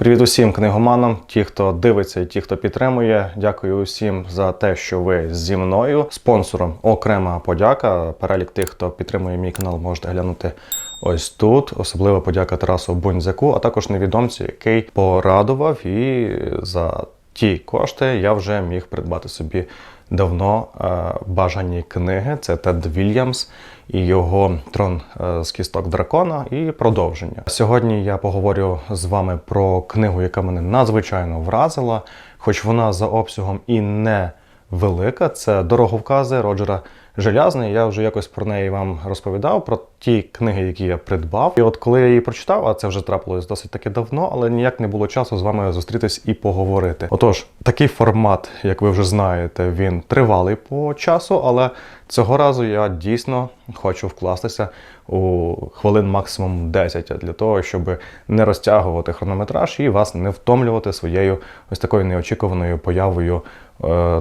Привіт усім книгоманам, ті, хто дивиться і ті, хто підтримує. Дякую усім за те, що ви зі мною. Спонсором окрема подяка. Перелік тих, хто підтримує мій канал, можете глянути ось тут. Особлива подяка Тарасу Бунзяку, а також невідомцю, який порадував і за ті кошти я вже міг придбати собі давно е, бажані книги. Це Тед Вільямс і його трон е, з кісток дракона і продовження. Сьогодні я поговорю з вами про книгу, яка мене надзвичайно вразила, хоч вона за обсягом і не велика. Це дороговкази Роджера Желязний. Я вже якось про неї вам розповідав, про ті книги, які я придбав. І от коли я її прочитав, а це вже трапилось досить таки давно, але ніяк не було часу з вами зустрітись і поговорити. Отож, такий формат, як ви вже знаєте, він тривалий по часу, але цього разу я дійсно хочу вкластися у хвилин максимум 10 для того, щоб не розтягувати хронометраж і вас не втомлювати своєю ось такою неочікуваною появою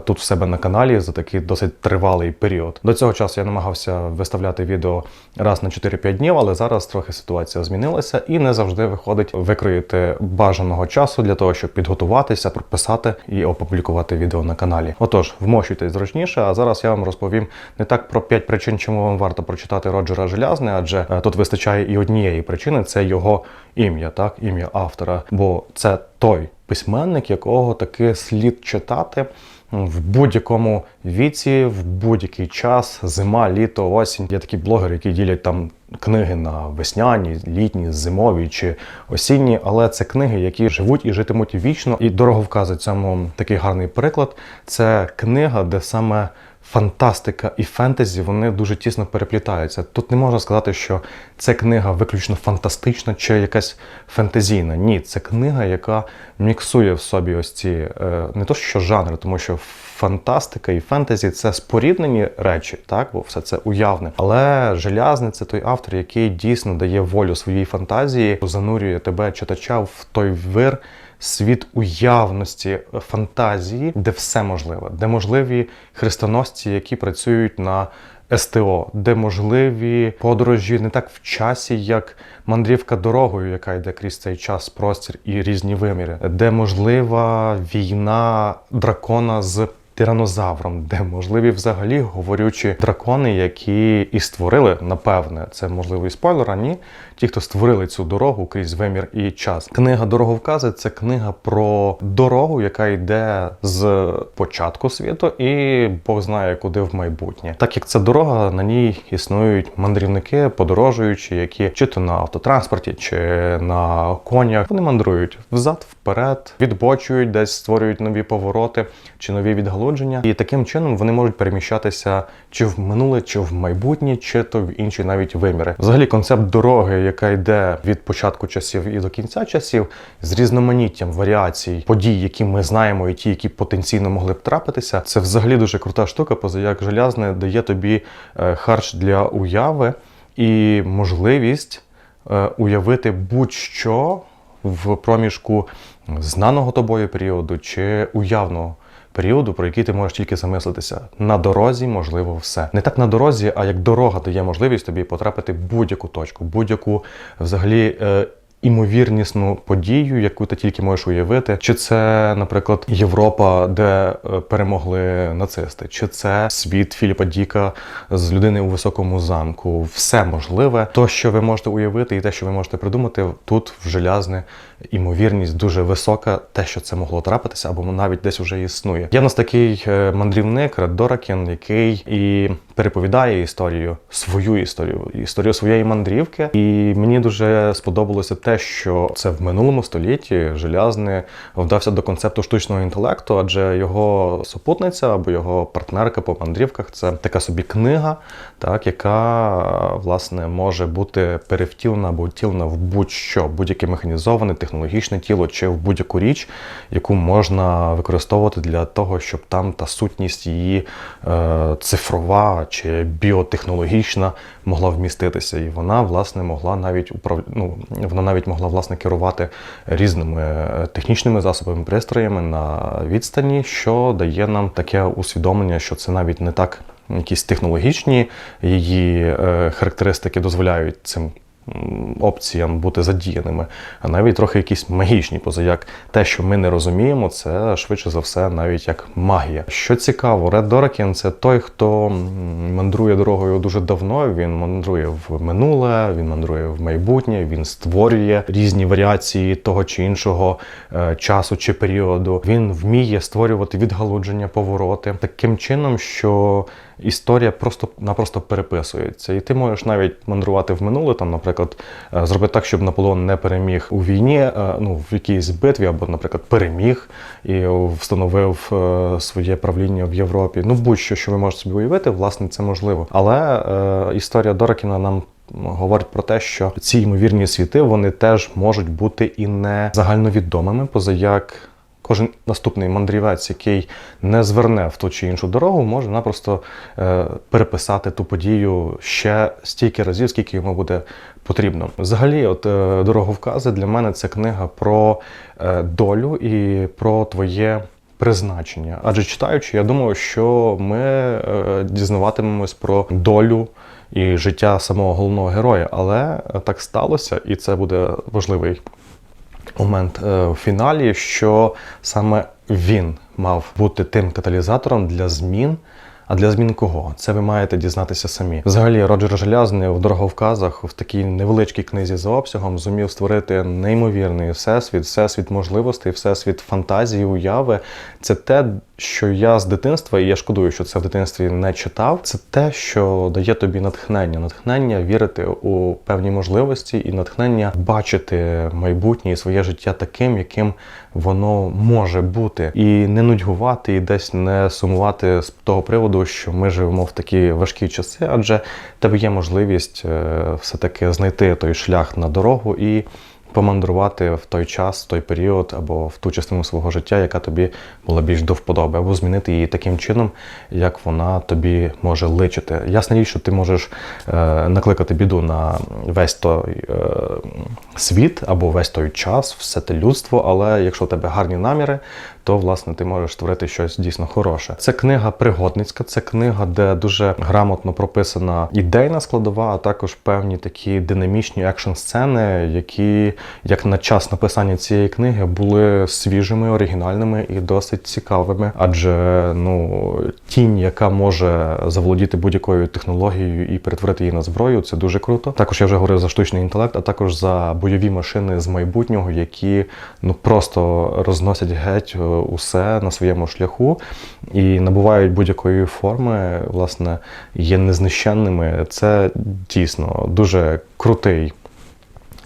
тут в себе на каналі за такий досить тривалий період. До цього часу я намагався виставляти відео раз на 4-5 днів, але зараз трохи ситуація змінилася і не завжди виходить викроїти бажаного часу для того, щоб підготуватися, прописати і опублікувати відео на каналі. Отож, вмощуйтесь зручніше, а зараз я вам розповім не так про 5 причин, чому вам варто прочитати Роджера Желязне, адже е, тут вистачає і однієї причини це його ім'я, так, ім'я автора. Бо це той письменник, якого таки слід читати в будь-якому віці, в будь-який час, зима, літо, осінь. Є такі блогери, які ділять там книги на весняні, літні, зимові чи осінні, але це книги, які живуть і житимуть вічно. І дороговкази цьому такий гарний приклад. Це книга, де саме. Фантастика і фентезі вони дуже тісно переплітаються. Тут не можна сказати, що це книга виключно фантастична чи якась фентезійна. Ні, це книга, яка міксує в собі ось ці е, не то що жанри, тому що фантастика і фентезі це споріднені речі, так, бо все це уявне. Але желязний це той автор, який дійсно дає волю своїй фантазії, занурює тебе, читача, в той вир світ уявності фантазії, де все можливе, де можливі хрестоносці, які працюють на СТО, де можливі подорожі не так в часі, як мандрівка дорогою, яка йде крізь цей час, простір і різні виміри, де можлива війна дракона з тиранозавром, де можливі взагалі говорючі дракони, які і створили, напевне, це можливо і спойлер, а ні. Ті, хто створили цю дорогу крізь вимір і час. Книга Дороговкази це книга про дорогу, яка йде з початку світу, і Бог знає, куди в майбутнє. Так як ця дорога, на ній існують мандрівники, подорожуючі, які чи то на автотранспорті, чи на конях, вони мандрують взад, вперед, відбочують, десь створюють нові повороти чи нові відгалудження. І таким чином вони можуть переміщатися чи в минуле, чи в майбутнє, чи то в інші навіть виміри. Взагалі, концепт дороги, яка йде від початку часів і до кінця часів, з різноманіттям варіацій, подій, які ми знаємо, і ті, які потенційно могли б трапитися, це взагалі дуже крута штука, поза як желязне дає тобі е, харч для уяви і можливість е, уявити будь-що в проміжку знаного тобою періоду чи уявного періоду, про який ти можеш тільки замислитися. На дорозі можливо все. Не так на дорозі, а як дорога дає можливість тобі потрапити в будь-яку точку, будь-яку взагалі. Імовірнісну подію, яку ти тільки можеш уявити, чи це, наприклад, Європа, де е, перемогли нацисти, чи це світ Філіпа Діка з людини у високому замку. Все можливе. То, що ви можете уявити, і те, що ви можете придумати, тут в желязне імовірність дуже висока, те, що це могло трапитися, або навіть десь вже існує. Є в нас такий е, мандрівник Ред Доракін, який і переповідає історію, свою історію, історію своєї мандрівки. І мені дуже сподобалося те, що це в минулому столітті желязне вдався до концепту штучного інтелекту, адже його супутниця або його партнерка по мандрівках це така собі книга, так яка власне може бути перевтілена або втілена в будь-що, будь-яке механізоване технологічне тіло чи в будь-яку річ, яку можна використовувати для того, щоб там та сутність її е, цифрова чи біотехнологічна могла вміститися. І вона, власне, могла навіть управ... ну, вона навіть могла власне керувати різними е, технічними засобами, пристроями на відстані, що дає нам таке усвідомлення, що це навіть не так якісь технологічні її е, характеристики дозволяють цим опціям бути задіяними, а навіть трохи якісь магічні, поза як те, що ми не розуміємо, це швидше за все навіть як магія. Що цікаво, Ред Доракін це той, хто мандрує дорогою дуже давно. Він мандрує в минуле, він мандрує в майбутнє, він створює різні варіації того чи іншого е, часу чи періоду. Він вміє створювати відгалудження, повороти таким чином, що історія просто-напросто переписується. І ти можеш навіть мандрувати в минуле, там, наприклад, е, зробити так, щоб Наполеон не переміг у війні, е, ну, в якійсь битві, або, наприклад, переміг і встановив е, своє правління в Європі. Ну, будь-що, що ви можете собі уявити, власне, це можливо. Але е, історія Доракіна нам говорить про те, що ці ймовірні світи вони теж можуть бути і не загальновідомими, поза як. Кожен наступний мандрівець, який не зверне в ту чи іншу дорогу, може напросто е, переписати ту подію ще стільки разів, скільки йому буде потрібно. Взагалі, от е, дороговкази для мене це книга про е, долю і про твоє. Призначення, адже читаючи, я думаю, що ми дізнаватимемось про долю і життя самого головного героя, але так сталося, і це буде важливий момент е, в фіналі, що саме він мав бути тим каталізатором для змін. А для змін кого? Це ви маєте дізнатися самі. Взагалі, Роджер Желязний в дороговказах в такій невеличкій книзі за обсягом зумів створити неймовірний всесвіт, всесвіт можливостей, всесвіт фантазії, уяви. Це те, що я з дитинства, і я шкодую, що це в дитинстві не читав. Це те, що дає тобі натхнення, натхнення вірити у певні можливості і натхнення бачити майбутнє і своє життя таким, яким воно може бути, і не нудьгувати, і десь не сумувати з того приводу, що ми живемо в такі важкі часи, адже тебе є можливість е, все-таки знайти той шлях на дорогу і помандрувати в той час, в той період або в ту частину свого життя, яка тобі була більш до вподоби, або змінити її таким чином, як вона тобі може личити. Ясна річ, що ти можеш е, накликати біду на весь той е, світ або весь той час, все те людство, але якщо у тебе гарні наміри, то власне ти можеш створити щось дійсно хороше. Це книга пригодницька, це книга, де дуже грамотно прописана ідейна складова, а також певні такі динамічні екшн сцени, які, як на час написання цієї книги, були свіжими, оригінальними і досить цікавими. Адже ну тінь, яка може заволодіти будь-якою технологією і перетворити її на зброю, це дуже круто. Також я вже говорив за штучний інтелект, а також за бойові машини з майбутнього, які ну просто розносять геть е, усе на своєму шляху і набувають будь-якої форми, власне, є незнищенними. Це дійсно дуже крутий.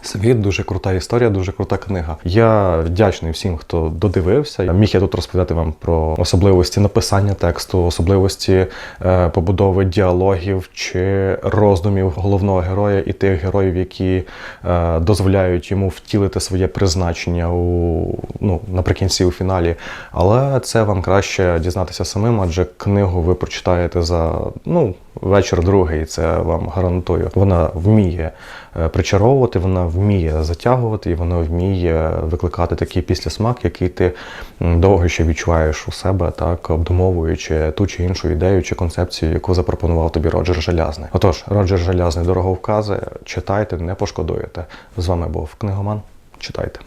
Світ дуже крута історія, дуже крута книга. Я вдячний всім, хто додивився. Міг я тут розповідати вам про особливості написання тексту, особливості е, побудови діалогів чи роздумів головного героя і тих героїв, які е, дозволяють йому втілити своє призначення у ну наприкінці у фіналі. Але це вам краще дізнатися самим, адже книгу ви прочитаєте за ну вечір другий. Це вам гарантую. Вона вміє е, причаровувати, вона вміє затягувати, і вона вміє викликати такий післясмак, який ти довго ще відчуваєш у себе, так обдумовуючи ту чи іншу ідею чи концепцію, яку запропонував тобі Роджер Желязний. Отож, Роджер Желязний дороговкази, читайте, не пошкодуєте. З вами був книгоман. Читайте.